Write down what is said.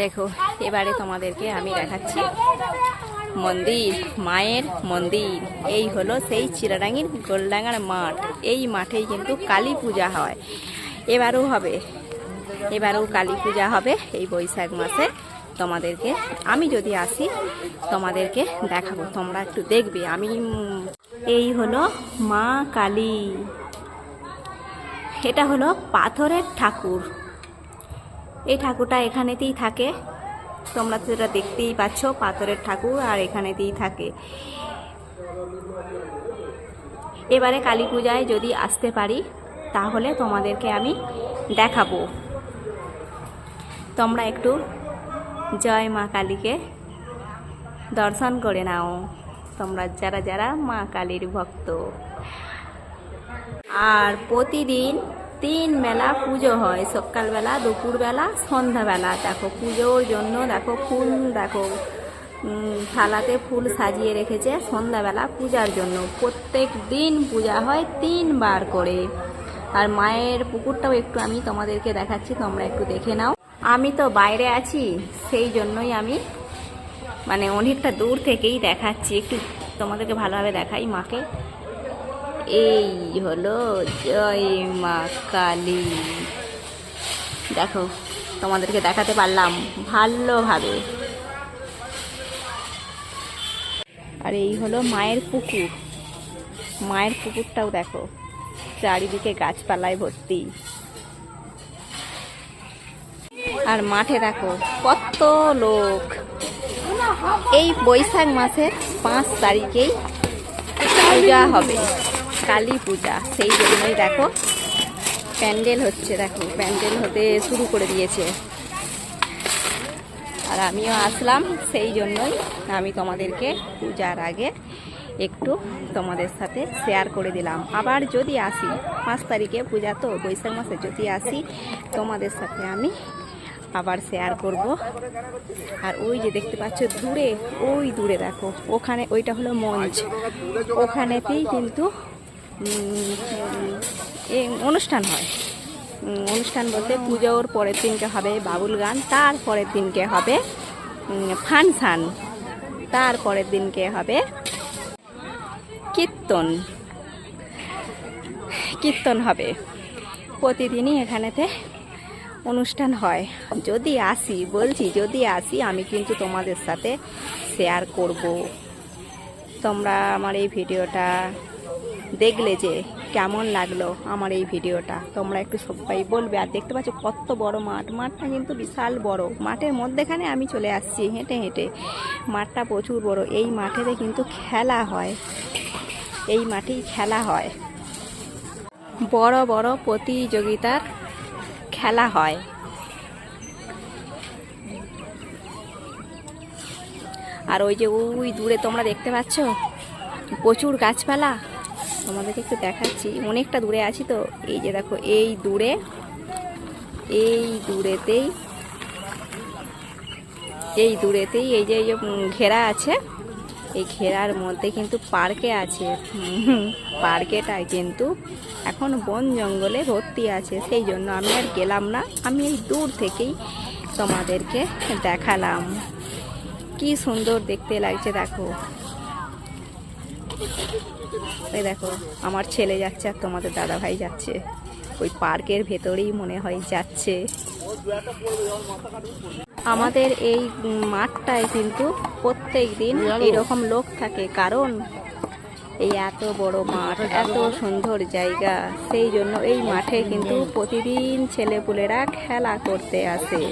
দেখো, এবারে তোমাদেরকে আমি দেখাচ্ছি মন্দির, মায়ের মন্দির। এই হলো সেই চিরাডাঙ্গির গোলডাঙ্গার মাঠ। এই মাঠেই কিন্তু কালী পূজা হয়। এবারও হবে। এবারেও কালী পূজা হবে এই বৈশাখ মাসে। তোমাদেরকে, আমি যদি আসি, তোমাদেরকে দেখাবো। তোমরা একটু দেখবে। আমি, এই হলো মা কালী। এটা হলো পাথরের ঠাকুর। এই ঠাকুরটা এখানেতেই থাকে। তোমরা তো এটা দেখতেই পাচ্ছ, পাথরের ঠাকুর আর এখানেতেই থাকে। এবারে কালী পূজায় যদি আসতে পারি, তাহলে তোমাদেরকে আমি দেখাবো। তোমরা একটু জয় মা কালীকে দর্শন করে নাও। তোমরা যারা যারা মা কালীর ভক্ত। আর প্রতিদিন তিন বেলা পুজো হয়। সকালবেলা, দুপুরবেলা, সন্ধ্যাবেলা। দেখো, পুজোর জন্য দেখো ফুল, দেখো থালাতে ফুল সাজিয়ে রেখেছে সন্ধ্যাবেলা পূজার জন্য। প্রত্যেক দিন পূজা হয় তিনবার করে। আর মায়ের পুকুরটাও একটু আমি তোমাদেরকে দেখাচ্ছি, তোমরা একটু দেখে নাও। আমি তো বাইরে আছি, সেই জন্যই আমি মানে অনেকটা দূর থেকেই দেখাচ্ছি। একটু তোমাদেরকে ভালোভাবে দেখাই মাকে। এই হলো জয় মা কালী। দেখো, তোমাদেরকে দেখাতে পারলাম ভালোভাবে। আর এই হলো মায়ের পুকুর। মায়ের পুকুরটাও দেখো, চারিদিকে গাছপালায় ভর্তি। আর মাঠে দেখো, কত লোক। এই বৈশাখ মাসের পাঁচ তারিখেই পূজা হবে, কালী পূজা। সেই জন্যই দেখো, প্যান্ডেল হচ্ছে, দেখো, প্যান্ডেল হতে শুরু করে দিয়েছে। আর আমিও আসলাম, সেই জন্যই আমি তোমাদেরকে পূজার আগে একটু তোমাদের সাথে শেয়ার করে দিলাম। আবার যদি আসি, পাঁচ তারিখে পূজা তো, বৈশাখ মাসে যদি আসি, তোমাদের সাথে আমি আবার শেয়ার করব। আর ওই যে দেখতে পাচ্ছ দূরে, ওই দূরে দেখো, ওখানে ওইটা হলো মঞ্চ। ওখানেতেই কিন্তু অনুষ্ঠান হয়। অনুষ্ঠান বলতে পুজোর পরের দিনকে হবে বাবুল গান, তার পরের দিনকে হবে ফানসান তার পরের দিনকে হবে কীর্তন। কীর্তন হবে। প্রতিদিনই এখানেতে অনুষ্ঠান হয়। যদি আসি, বলছি যদি আসি, আমি কিন্তু তোমাদের সাথে শেয়ার করব। তোমরা আমার এই ভিডিওটা দেখলে যে কেমন লাগল আমার এই ভিডিওটা। তোমরা একটু সবাই বলবে, আর দেখতে পাচ্ছ কত বড় মাঠ। মাঠটা কিন্তু বিশাল বড়। মাঠের মধ্যেখানে আমি চলে আসছি হেঁটে হেঁটে। মাঠটা প্রচুর বড়। এই মাঠেতে কিন্তু খেলা হয়। এই মাঠেই খেলা হয়। বড় বড় প্রতিযোগিতার খেলা হয়। আর ওই যে ওই দূরে তোমরা দেখতে পাচ্ছ? প্রচুর গাছপালা। তোমাদেরকে একটু দেখাচ্ছি। অনেকটা দূরে আছি তো। এই যে দেখো, এই দূরে, এই দূরেতেই এই দূরেতেই এই যে এই যে ঘেরা আছে। এই ঘেরার মধ্যে কিন্তু পার্কে আছে। পার্কেটায় কিন্তু এখন বন জঙ্গলে ভর্তি আছে। সেই জন্য আমি আর গেলাম না। আমি এই দূর থেকেই তোমাদেরকে দেখালাম। কি সুন্দর দেখতে লাগছে, দেখো। এই দেখো, আমার ছেলে যাচ্ছে আর তোমাদের দাদা ভাই যাচ্ছে। ওই পার্কের ভেতরেই মনে হয় যাচ্ছে। আমাদের এই মাঠটায় কিন্তু প্রত্যেক দিন এরকম লোক থাকে। কারণ এই এত বড় মাঠ এত সুন্দর জায়গা সেই জন্য এই মাঠে কিন্তু প্রতিদিন ছেলেপুলেরা খেলা করতে আসে।